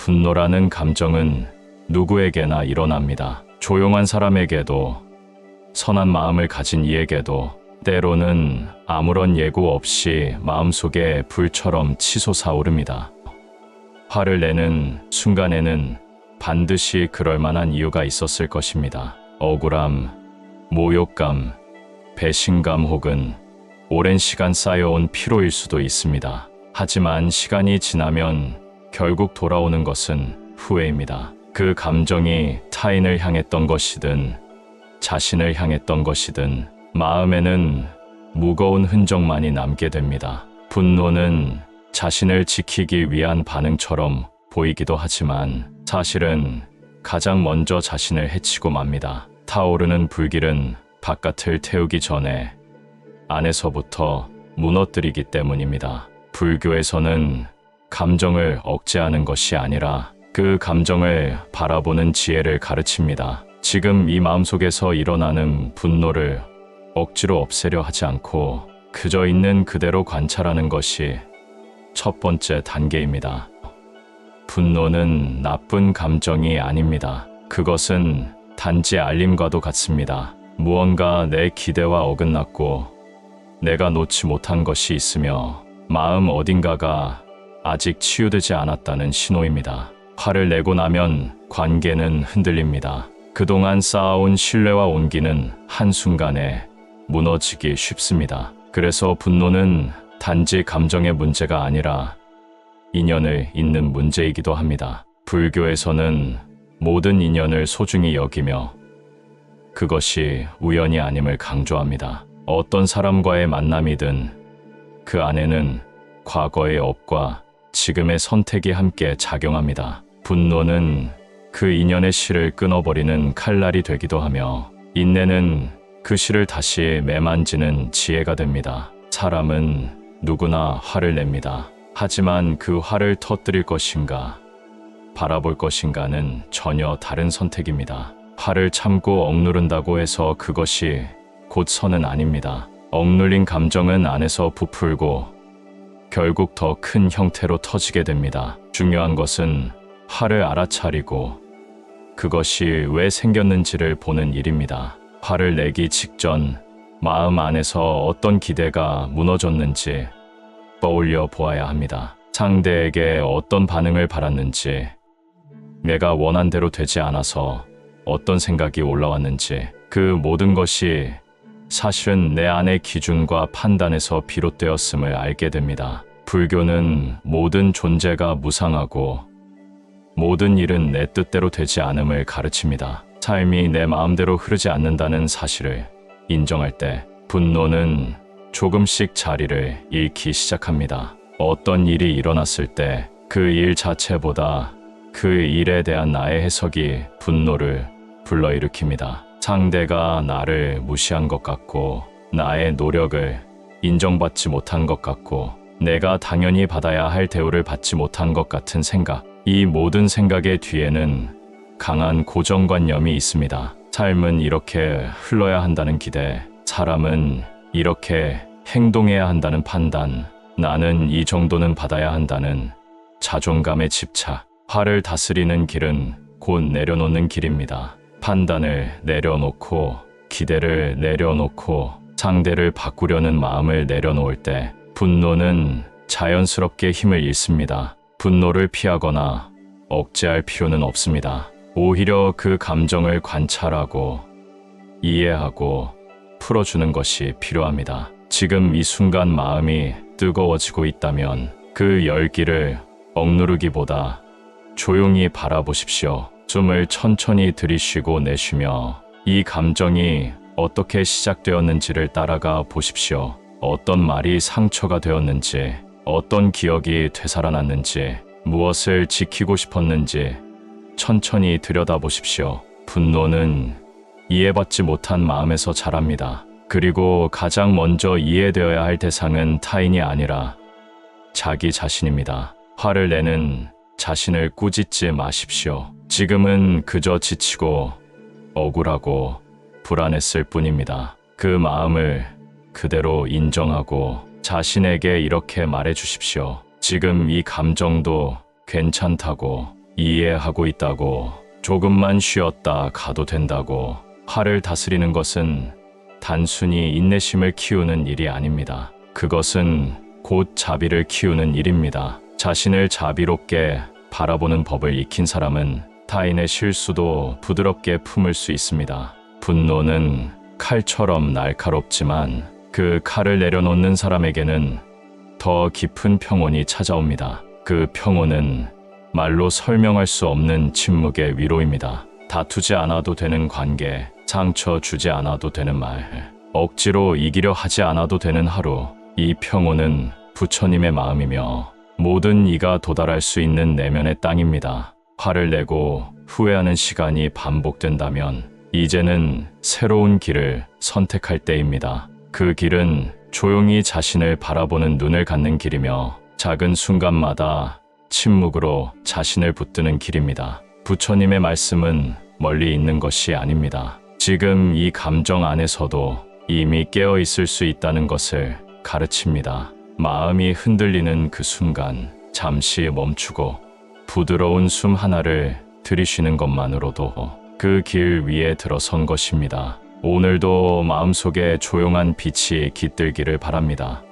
분노라는 감정은 누구에게나 일어납니다. 조용한 사람에게도 선한 마음을 가진 이에게도 때로는 아무런 예고 없이 마음속에 불처럼 치솟아오릅니다. 화를 내는 순간에는 반드시 그럴 만한 이유가 있었을 것입니다. 억울함, 모욕감, 배신감 혹은 오랜 시간 쌓여온 피로일 수도 있습니다. 하지만 시간이 지나면 결국 돌아오는 것은 후회입니다. 그 감정이 타인을 향했던 것이든 자신을 향했던 것이든 마음에는 무거운 흔적만이 남게 됩니다. 분노는 자신을 지키기 위한 반응처럼 보이기도 하지만 사실은 가장 먼저 자신을 해치고 맙니다. 타오르는 불길은 바깥을 태우기 전에 안에서부터 무너뜨리기 때문입니다. 불교에서는 감정을 억제하는 것이 아니라 그 감정을 바라보는 지혜를 가르칩니다. 지금 이 마음속에서 일어나는 분노를 억지로 없애려 하지 않고 그저 있는 그대로 관찰하는 것이 첫 번째 단계입니다. 분노는 나쁜 감정이 아닙니다. 그것은 단지 알림과도 같습니다. 무언가 내 기대와 어긋났고 내가 놓지 못한 것이 있으며 마음 어딘가가 아직 치유되지 않았다는 신호입니다. 화를 내고 나면 관계는 흔들립니다. 그동안 쌓아온 신뢰와 온기는 한순간에 무너지기 쉽습니다. 그래서 분노는 단지 감정의 문제가 아니라 인연을 잇는 문제이기도 합니다. 불교에서는 모든 인연을 소중히 여기며 그것이 우연이 아님을 강조합니다. 어떤 사람과의 만남이든 그 안에는 과거의 업과 지금의 선택이 함께 작용합니다. 분노는 그 인연의 실을 끊어버리는 칼날이 되기도 하며 인내는 그 실을 다시 매만지는 지혜가 됩니다. 사람은 누구나 화를 냅니다. 하지만 그 화를 터뜨릴 것인가, 바라볼 것인가는 전혀 다른 선택입니다. 화를 참고 억누른다고 해서 그것이 곧 선은 아닙니다. 억눌린 감정은 안에서 부풀고 결국 더 큰 형태로 터지게 됩니다. 중요한 것은 화를 알아차리고 그것이 왜 생겼는지를 보는 일입니다. 화를 내기 직전 마음 안에서 어떤 기대가 무너졌는지 떠올려 보아야 합니다. 상대에게 어떤 반응을 바랐는지, 내가 원한 대로 되지 않아서 어떤 생각이 올라왔는지, 그 모든 것이 사실은 내 안의 기준과 판단에서 비롯되었음을 알게 됩니다. 불교는 모든 존재가 무상하고 모든 일은 내 뜻대로 되지 않음을 가르칩니다. 삶이 내 마음대로 흐르지 않는다는 사실을 인정할 때 분노는 조금씩 자리를 잃기 시작합니다. 어떤 일이 일어났을 때 그 일 자체보다 그 일에 대한 나의 해석이 분노를 불러일으킵니다. 상대가 나를 무시한 것 같고 나의 노력을 인정받지 못한 것 같고 내가 당연히 받아야 할 대우를 받지 못한 것 같은 생각. 이 모든 생각의 뒤에는 강한 고정관념이 있습니다. 삶은 이렇게 흘러야 한다는 기대, 사람은 이렇게 행동해야 한다는 판단, 나는 이 정도는 받아야 한다는 자존감의 집착, 화를 다스리는 길은 곧 내려놓는 길입니다. 판단을 내려놓고, 기대를 내려놓고, 상대를 바꾸려는 마음을 내려놓을 때, 분노는 자연스럽게 힘을 잃습니다. 분노를 피하거나 억제할 필요는 없습니다. 오히려 그 감정을 관찰하고, 이해하고, 풀어주는 것이 필요합니다. 지금 이 순간 마음이 뜨거워지고 있다면 그 열기를 억누르기보다 조용히 바라보십시오. 숨을 천천히 들이쉬고 내쉬며 이 감정이 어떻게 시작되었는지를 따라가 보십시오. 어떤 말이 상처가 되었는지, 어떤 기억이 되살아났는지, 무엇을 지키고 싶었는지 천천히 들여다보십시오. 분노는 이해받지 못한 마음에서 자랍니다. 그리고 가장 먼저 이해되어야 할 대상은 타인이 아니라 자기 자신입니다. 화를 내는 자신을 꾸짖지 마십시오. 지금은 그저 지치고 억울하고 불안했을 뿐입니다. 그 마음을 그대로 인정하고 자신에게 이렇게 말해 주십시오. 지금 이 감정도 괜찮다고 이해하고 있다고 조금만 쉬었다 가도 된다고 화를 다스리는 것은 단순히 인내심을 키우는 일이 아닙니다. 그것은 곧 자비를 키우는 일입니다. 자신을 자비롭게 바라보는 법을 익힌 사람은 타인의 실수도 부드럽게 품을 수 있습니다. 분노는 칼처럼 날카롭지만 그 칼을 내려놓는 사람에게는 더 깊은 평온이 찾아옵니다. 그 평온은 말로 설명할 수 없는 침묵의 위로입니다. 다투지 않아도 되는 관계, 상처 주지 않아도 되는 말, 억지로 이기려 하지 않아도 되는 하루. 이 평온은 부처님의 마음이며 모든 이가 도달할 수 있는 내면의 땅입니다. 화를 내고 후회하는 시간이 반복된다면 이제는 새로운 길을 선택할 때입니다. 그 길은 조용히 자신을 바라보는 눈을 갖는 길이며 작은 순간마다 침묵으로 자신을 붙드는 길입니다. 부처님의 말씀은 멀리 있는 것이 아닙니다. 지금 이 감정 안에서도 이미 깨어 있을 수 있다는 것을 가르칩니다. 마음이 흔들리는 그 순간 잠시 멈추고 부드러운 숨 하나를 들이쉬는 것만으로도 그 길 위에 들어선 것입니다. 오늘도 마음속에 조용한 빛이 깃들기를 바랍니다.